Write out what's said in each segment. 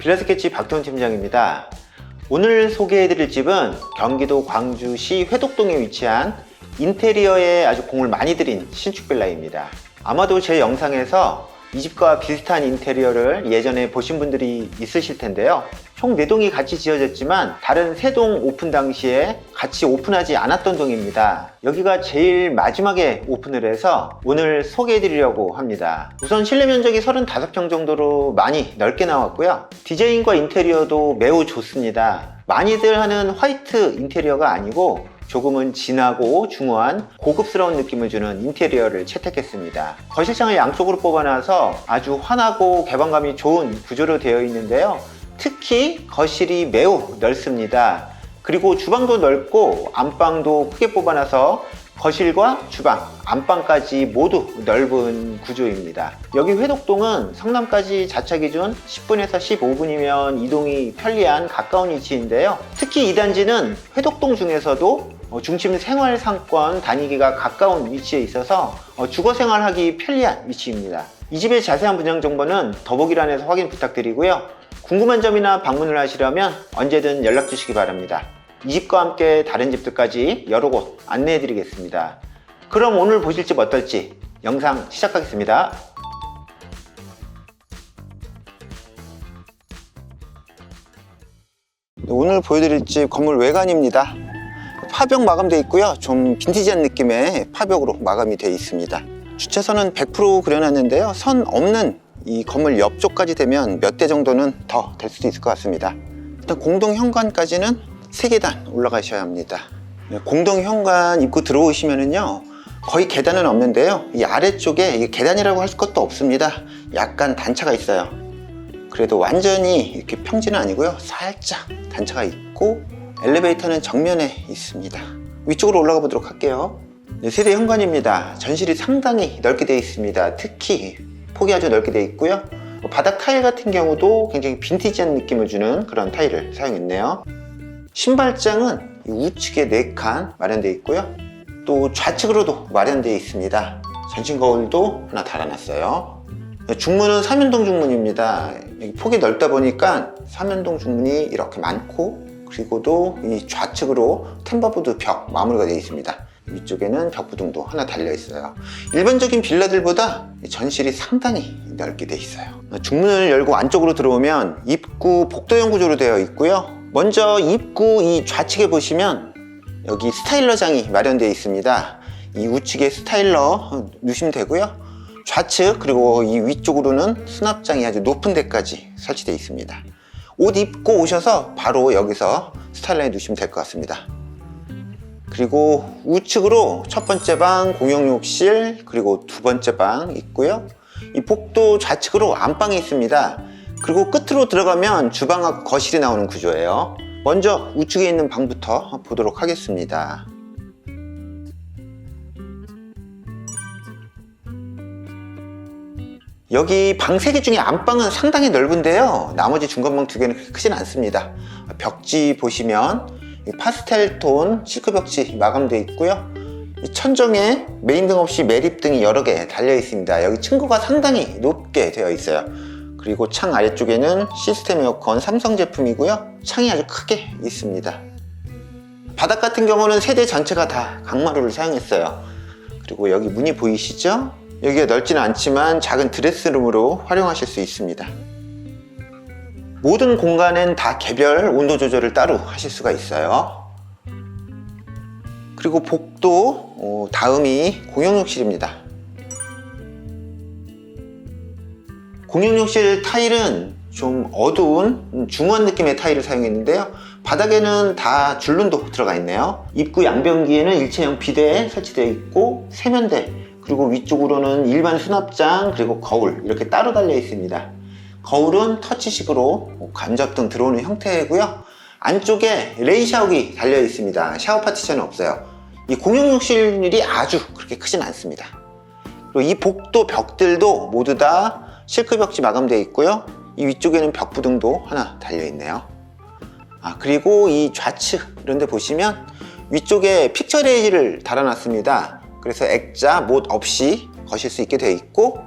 빌라스케치 박태훈 팀장입니다. 오늘 소개해드릴 집은 경기도 광주시 회독동에 위치한 인테리어에 아주 공을 많이 들인 신축 빌라입니다. 아마도 제 영상에서 이 집과 비슷한 인테리어를 예전에 보신 분들이 있으실 텐데요. 총 4동이 같이 지어졌지만 다른 3동 오픈 당시에 같이 오픈하지 않았던 동입니다. 여기가 제일 마지막에 오픈을 해서 오늘 소개해 드리려고 합니다. 우선 실내 면적이 35평 정도로 많이 넓게 나왔고요. 디자인과 인테리어도 매우 좋습니다. 많이들 하는 화이트 인테리어가 아니고 조금은 진하고 중후한 고급스러운 느낌을 주는 인테리어를 채택했습니다. 거실장을 양쪽으로 뽑아놔서 아주 환하고 개방감이 좋은 구조로 되어 있는데요. 특히 거실이 매우 넓습니다. 그리고 주방도 넓고 안방도 크게 뽑아놔서 거실과 주방, 안방까지 모두 넓은 구조입니다. 여기 회독동은 성남까지 자차 기준 10분에서 15분이면 이동이 편리한 가까운 위치인데요. 특히 이 단지는 회독동 중에서도 어, 중심 생활 상권 다니기가 가까운 위치에 있어서 어, 주거 생활하기 편리한 위치입니다. 이 집의 자세한 분양 정보는 더보기란에서 확인 부탁드리고요. 궁금한 점이나 방문을 하시려면 언제든 연락 주시기 바랍니다. 이 집과 함께 다른 집들까지 여러 곳 안내해 드리겠습니다. 그럼 오늘 보실 집 어떨지 영상 시작하겠습니다. 오늘 보여드릴 집 건물 외관입니다. 파벽 마감되어 있고요. 좀 빈티지한 느낌의 파벽으로 마감이 되어 있습니다. 주차선은 100% 그려놨는데요. 선 없는 이 건물 옆쪽까지 되면 몇 대 정도는 더 될 수도 있을 것 같습니다. 일단 공동 현관까지는 3계단 올라가셔야 합니다. 네, 공동 현관 입구 들어오시면은요. 거의 계단은 없는데요. 이 아래쪽에 계단이라고 할 것도 없습니다. 약간 단차가 있어요. 그래도 완전히 이렇게 평지는 아니고요. 살짝 단차가 있고 엘리베이터는 정면에 있습니다. 위쪽으로 올라가 보도록 할게요. 네, 세대 현관입니다. 전실이 상당히 넓게 되어 있습니다. 특히 폭이 아주 넓게 되어 있고요. 바닥 타일 같은 경우도 굉장히 빈티지한 느낌을 주는 그런 타일을 사용했네요. 신발장은 이 우측에 4칸 마련되어 있고요. 또 좌측으로도 마련되어 있습니다. 전신 거울도 하나 달아놨어요. 중문은 3연동 중문입니다. 폭이 넓다 보니까 3연동 중문이 이렇게 많고 그리고도 이 좌측으로 템버보드 벽 마무리가 되어 있습니다. 위쪽에는 벽부등도 하나 달려 있어요. 일반적인 빌라들보다 이 전실이 상당히 넓게 되어 있어요. 중문을 열고 안쪽으로 들어오면 입구 복도형 구조로 되어 있고요. 먼저 입구 이 좌측에 보시면 여기 스타일러장이 마련되어 있습니다. 이 우측에 스타일러 누시면 되고요. 좌측 그리고 이 위쪽으로는 수납장이 아주 높은 데까지 설치되어 있습니다. 옷 입고 오셔서 바로 여기서 스타일러에 두시면 될 것 같습니다. 그리고 우측으로 첫 번째 방 공용 욕실 그리고 두 번째 방 있고요. 이 복도 좌측으로 안방이 있습니다. 그리고 끝으로 들어가면 주방하고 거실이 나오는 구조예요. 먼저 우측에 있는 방부터 보도록 하겠습니다. 여기 방 3개 중에 안방은 상당히 넓은데요. 나머지 중간방 두 개는 그렇게 크진 않습니다. 벽지 보시면 파스텔 톤 시크 벽지 마감되어 있고요. 이 천정에 메인 등 없이 매립등이 여러 개 달려 있습니다. 여기 층고가 상당히 높게 되어 있어요. 그리고 창 아래쪽에는 시스템 에어컨 삼성 제품이고요. 창이 아주 크게 있습니다. 바닥 같은 경우는 세대 전체가 다 강마루를 사용했어요. 그리고 여기 문이 보이시죠? 여기가 넓지는 않지만 작은 드레스룸으로 활용하실 수 있습니다. 모든 공간엔 다 개별 온도 조절을 따로 하실 수가 있어요. 그리고 복도 어, 다음이 공용욕실입니다. 공용욕실 타일은 좀 어두운 중후한 느낌의 타일을 사용했는데요. 바닥에는 다 줄눈도 들어가 있네요. 입구 양변기에는 일체형 비대 설치되어 있고 세면대 그리고 위쪽으로는 일반 수납장 그리고 거울 이렇게 따로 달려 있습니다. 거울은 터치식으로 간접등 들어오는 형태고요. 안쪽에 레인 샤워기 달려 있습니다. 샤워 파티션은 없어요. 이 공용욕실이 아주 그렇게 크진 않습니다. 그리고 이 복도 벽들도 모두 다 실크 벽지 마감되어 있고요. 이 위쪽에는 벽부등도 하나 달려 있네요. 아 그리고 이 좌측 이런 데 보시면 위쪽에 픽처 레이지를 달아놨습니다. 그래서 액자 못 없이 거실 수 있게 되어 있고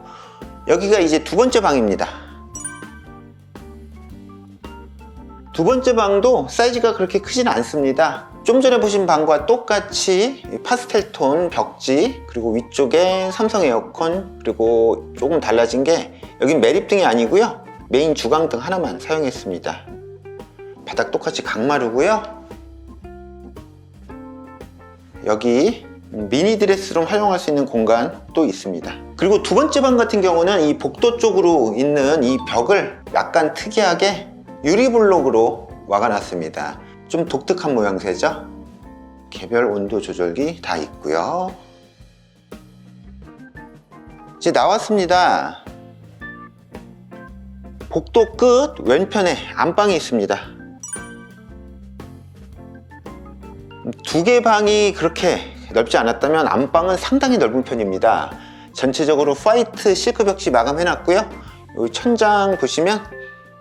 여기가 이제 두 번째 방입니다. 두 번째 방도 사이즈가 그렇게 크진 않습니다. 좀 전에 보신 방과 똑같이 이 파스텔 톤 벽지 그리고 위쪽에 삼성 에어컨 그리고 조금 달라진 게 여긴 매립등이 아니고요 메인 주광등 하나만 사용했습니다 바닥 똑같이 강마루고요 여기 미니 드레스룸 활용할 수 있는 공간 또 있습니다. 그리고 두 번째 방 같은 경우는 이 복도 쪽으로 있는 이 벽을 약간 특이하게 유리블록으로 막아놨습니다. 좀 독특한 모양새죠? 개별 온도 조절기 다 있고요. 이제 나왔습니다. 복도 끝 왼편에 안방이 있습니다. 두 개 방이 그렇게 넓지 않았다면 안방은 상당히 넓은 편입니다. 전체적으로 화이트 실크 벽지 마감해 놨고요. 이 천장 보시면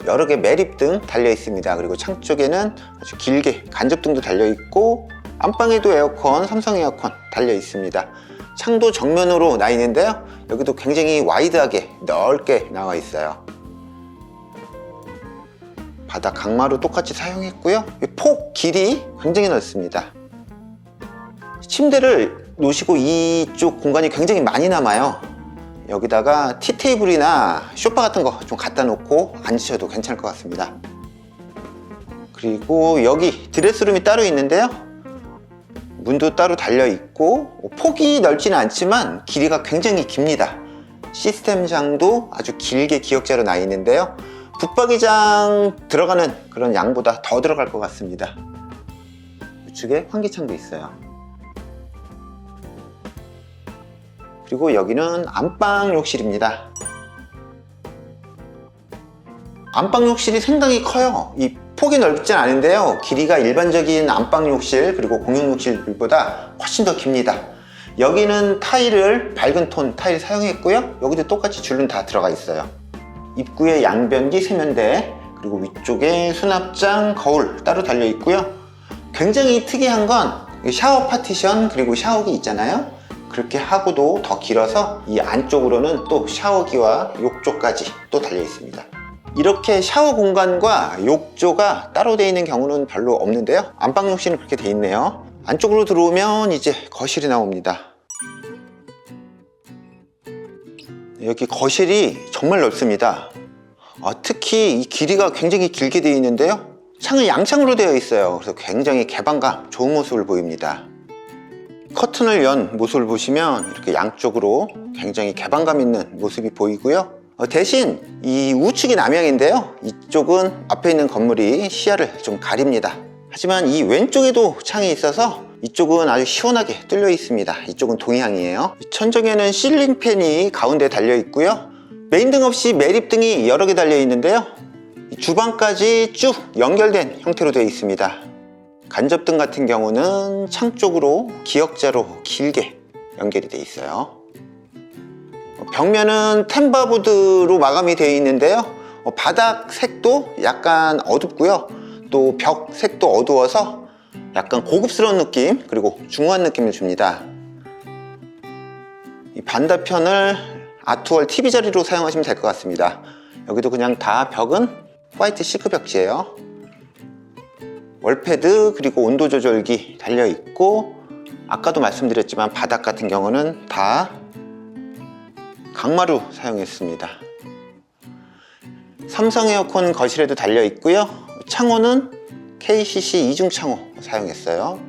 여러 개 매립등 달려 있습니다. 그리고 창 쪽에는 아주 길게 간접등도 달려 있고 안방에도 에어컨 삼성 에어컨 달려 있습니다. 창도 정면으로 나 있는데요. 여기도 굉장히 와이드하게 넓게 나와 있어요. 바닥 강마루 똑같이 사용했고요. 폭 길이 굉장히 넓습니다 침대를 놓으시고 이쪽 공간이 굉장히 많이 남아요. 여기다가 티테이블이나 쇼파 같은 거 좀 갖다 놓고 앉으셔도 괜찮을 것 같습니다. 그리고 여기 드레스룸이 따로 있는데요. 문도 따로 달려 있고 폭이 넓지는 않지만 길이가 굉장히 깁니다. 시스템장도 아주 길게 기역자로 나 있는데요. 붙박이장 들어가는 그런 양보다 더 들어갈 것 같습니다. 우측에 환기창도 있어요 그리고 여기는 안방 욕실입니다. 안방 욕실이 상당히 커요. 이 폭이 넓진 않은데요. 길이가 일반적인 안방 욕실 그리고 공용 욕실보다 훨씬 더 깁니다. 여기는 타일을 밝은 톤 타일 사용했고요. 여기도 똑같이 줄은 다 들어가 있어요. 입구에 양변기 세면대 그리고 위쪽에 수납장 거울 따로 달려 있고요. 굉장히 특이한 건 샤워 파티션 그리고 샤워기 있잖아요 그렇게 하고도 더 길어서 이 안쪽으로는 또 샤워기와 욕조까지 또 달려 있습니다. 이렇게 샤워 공간과 욕조가 따로 되어 있는 경우는 별로 없는데요. 안방 욕실은 그렇게 되어 있네요. 안쪽으로 들어오면 이제 거실이 나옵니다. 여기 거실이 정말 넓습니다. 아, 특히 이 길이가 굉장히 길게 되어 있는데요. 창은 양창으로 되어 있어요. 그래서 굉장히 개방감 좋은 모습을 보입니다 커튼을 연 모습을 보시면 이렇게 양쪽으로 굉장히 개방감 있는 모습이 보이고요. 어, 대신 이 우측이 남향인데요. 이쪽은 앞에 있는 건물이 시야를 좀 가립니다. 하지만 이 왼쪽에도 창이 있어서 이쪽은 아주 시원하게 뚫려 있습니다. 이쪽은 동향이에요. 천정에는 실링 팬이 가운데 달려 있고요. 메인등 없이 매립등이 여러 개 달려 있는데요. 주방까지 쭉 연결된 형태로 되어 있습니다 간접등 같은 경우는 창 쪽으로 기역자로 길게 연결이 되어 있어요. 벽면은 템바보드로 마감이 되어 있는데요. 어, 바닥 색도 약간 어둡고요. 또 벽 색도 어두워서 약간 고급스러운 느낌 그리고 중후한 느낌을 줍니다. 이 반대편을 아트월 TV 자리로 사용하시면 될 것 같습니다. 여기도 그냥 다 벽은 화이트 시크 벽지예요 월패드 그리고 온도 조절기 달려 있고 아까도 말씀드렸지만 바닥 같은 경우는 다 강마루 사용했습니다. 삼성 에어컨 거실에도 달려 있고요. 창호는 KCC 이중 창호 사용했어요.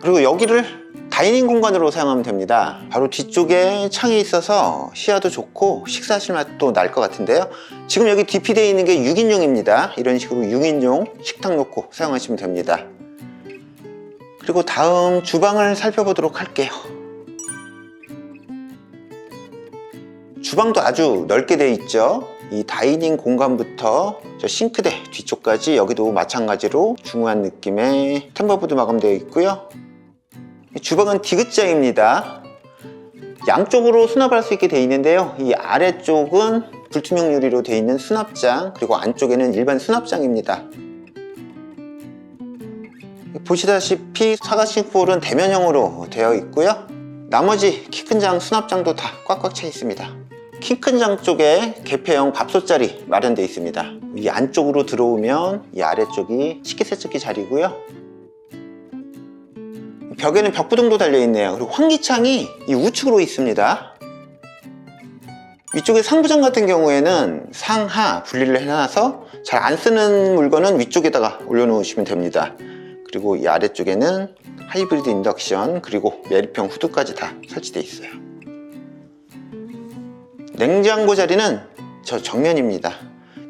그리고 여기를 다이닝 공간으로 사용하면 됩니다. 바로 뒤쪽에 창이 있어서 시야도 좋고 식사하실 맛도 날 것 같은데요. 지금 여기 DP 되어 있는 게 6인용입니다. 이런 식으로 6인용 식탁 놓고 사용하시면 됩니다. 그리고 다음 주방을 살펴보도록 할게요. 주방도 아주 넓게 되어 있죠. 이 다이닝 공간부터 저 싱크대 뒤쪽까지 여기도 마찬가지로 중후한 느낌의 템버보드 마감되어 있고요 주방은 디귿자입니다. 양쪽으로 수납할 수 있게 되어 있는데요. 이 아래쪽은 불투명 유리로 되어 있는 수납장 그리고 안쪽에는 일반 수납장입니다. 보시다시피 사각싱크홀은 대면형으로 되어 있고요. 나머지 키 큰 장 수납장도 다 꽉꽉 차 있습니다. 키 큰 장 쪽에 개폐형 밥솥 자리 마련되어 있습니다. 이 안쪽으로 들어오면 이 아래쪽이 식기세척기 자리고요. 벽에는 벽부등도 달려있네요. 그리고 환기창이 이 우측으로 있습니다. 위쪽에 상부장 같은 경우에는 상하 분리를 해놔서 잘 안 쓰는 물건은 위쪽에다가 올려놓으시면 됩니다. 그리고 이 아래쪽에는 하이브리드 인덕션 그리고 매립형 후드까지 다 설치되어 있어요. 냉장고 자리는 저 정면입니다.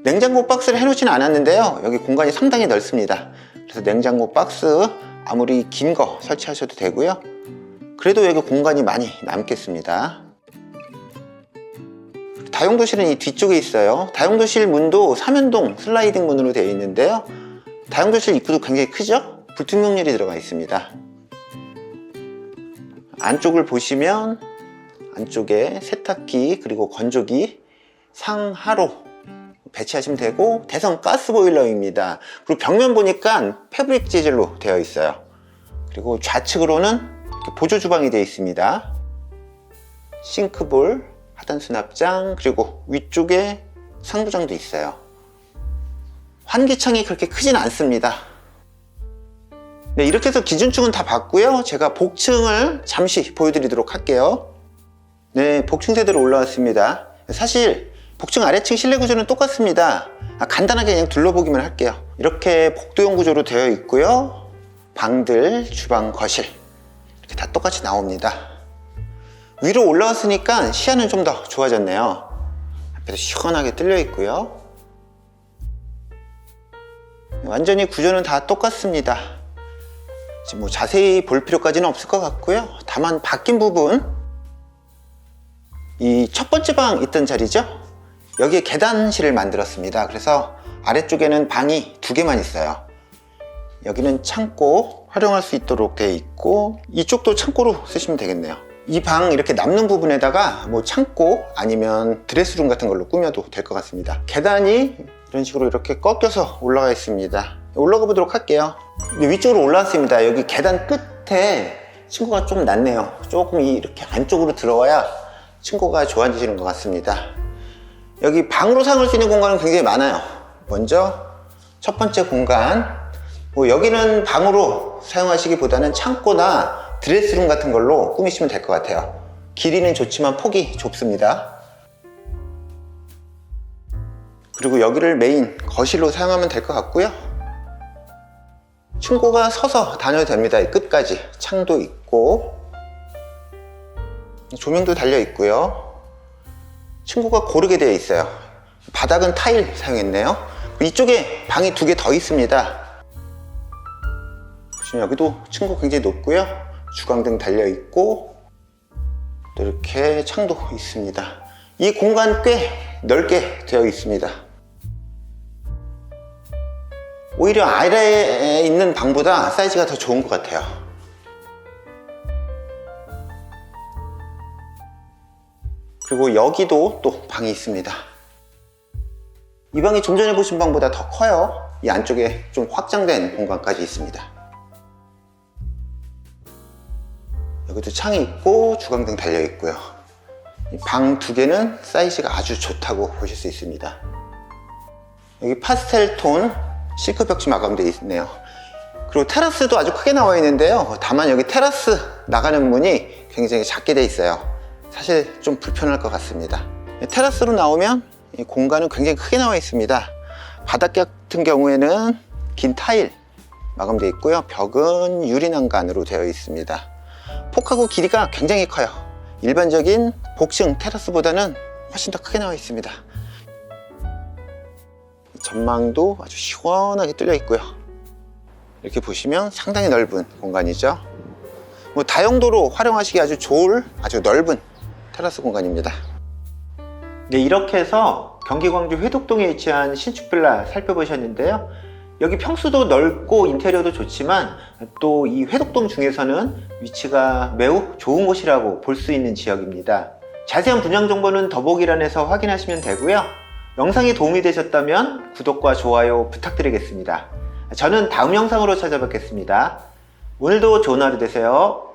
냉장고 박스를 해놓지는 않았는데요. 여기 공간이 상당히 넓습니다. 그래서 냉장고 박스 아무리 긴 거 설치하셔도 되고요. 그래도 여기 공간이 많이 남겠습니다. 다용도실은 이 뒤쪽에 있어요. 다용도실 문도 삼연동 슬라이딩 문으로 되어 있는데요. 다용도실 입구도 굉장히 크죠? 불투명률이 들어가 있습니다. 안쪽을 보시면 안쪽에 세탁기 그리고 건조기 상하로 배치하시면 되고 대성 가스 보일러입니다. 그리고 벽면 보니까 패브릭 재질로 되어 있어요. 그리고 좌측으로는 보조 주방이 되어 있습니다. 싱크볼, 하단 수납장 그리고 위쪽에 상부장도 있어요. 환기창이 그렇게 크진 않습니다. 네, 이렇게 해서 기준층은 다 봤고요. 제가 복층을 잠시 보여드리도록 할게요. 네, 복층 세대로 올라왔습니다. 사실 복층 아래층 실내 구조는 똑같습니다. 아, 간단하게 그냥 둘러보기만 할게요. 이렇게 복도형 구조로 되어 있고요. 방들, 주방, 거실 이렇게 다 똑같이 나옵니다. 위로 올라왔으니까 시야는 좀 더 좋아졌네요. 앞에도 시원하게 뚫려 있고요. 완전히 구조는 다 똑같습니다. 지금 뭐 자세히 볼 필요까지는 없을 것 같고요. 다만 바뀐 부분 이 첫 번째 방 있던 자리죠. 여기에 계단실을 만들었습니다. 그래서 아래쪽에는 방이 두 개만 있어요. 여기는 창고 활용할 수 있도록 되어 있고 이쪽도 창고로 쓰시면 되겠네요. 이 방 이렇게 남는 부분에다가 뭐 창고 아니면 드레스룸 같은 걸로 꾸며도 될 것 같습니다. 계단이 이런 식으로 이렇게 꺾여서 올라가 있습니다. 올라가 보도록 할게요. 위쪽으로 올라왔습니다. 여기 계단 끝에 친구가 좀 낮네요. 조금 이렇게 안쪽으로 들어와야 친구가 좋아지시는 것 같습니다. 여기 방으로 사용할 수 있는 공간은 굉장히 많아요. 먼저 첫 번째 공간. 뭐 여기는 방으로 사용하시기보다는 창고나 드레스룸 같은 걸로 꾸미시면 될 것 같아요. 길이는 좋지만 폭이 좁습니다. 그리고 여기를 메인 거실로 사용하면 될 것 같고요. 친구가 서서 다녀도 됩니다. 이 끝까지 창도 있고 조명도 달려 있고요. 친구가 고르게 되어 있어요. 바닥은 타일 사용했네요. 이쪽에 방이 두 개 더 있습니다. 보시면 여기도 친구 굉장히 높고요. 주광등 달려 있고 또 이렇게 창도 있습니다. 이 공간 꽤 넓게 되어 있습니다. 오히려 아래에 있는 방보다 사이즈가 더 좋은 것 같아요. 그리고 여기도 또 방이 있습니다. 이 방이 좀 전에 보신 방보다 더 커요. 이 안쪽에 좀 확장된 공간까지 있습니다. 여기도 창이 있고 주광등 달려 있고요. 방 두 개는 사이즈가 아주 좋다고 보실 수 있습니다. 여기 파스텔 톤 실크 벽지 마감되어 있네요. 그리고 테라스도 아주 크게 나와 있는데요. 다만 여기 테라스 나가는 문이 굉장히 작게 돼 있어요. 사실 좀 불편할 것 같습니다. 테라스로 나오면 이 공간은 굉장히 크게 나와 있습니다. 바닥 같은 경우에는 긴 타일 마감되어 있고요. 벽은 유리 난간으로 되어 있습니다. 폭하고 길이가 굉장히 커요. 일반적인 복층 테라스보다는 훨씬 더 크게 나와 있습니다. 전망도 아주 시원하게 뚫려 있고요. 이렇게 보시면 상당히 넓은 공간이죠. 뭐 다용도로 활용하시기 아주 좋을 아주 넓은 테라스 공간입니다. 네, 이렇게 해서 경기 광주 회독동에 위치한 신축 빌라 살펴보셨는데요. 여기 평수도 넓고 인테리어도 좋지만 또 이 회독동 중에서는 위치가 매우 좋은 곳이라고 볼 수 있는 지역입니다. 자세한 분양 정보는 더보기란에서 확인하시면 되고요. 영상이 도움이 되셨다면 구독과 좋아요 부탁드리겠습니다. 저는 다음 영상으로 찾아뵙겠습니다. 오늘도 좋은 하루 되세요.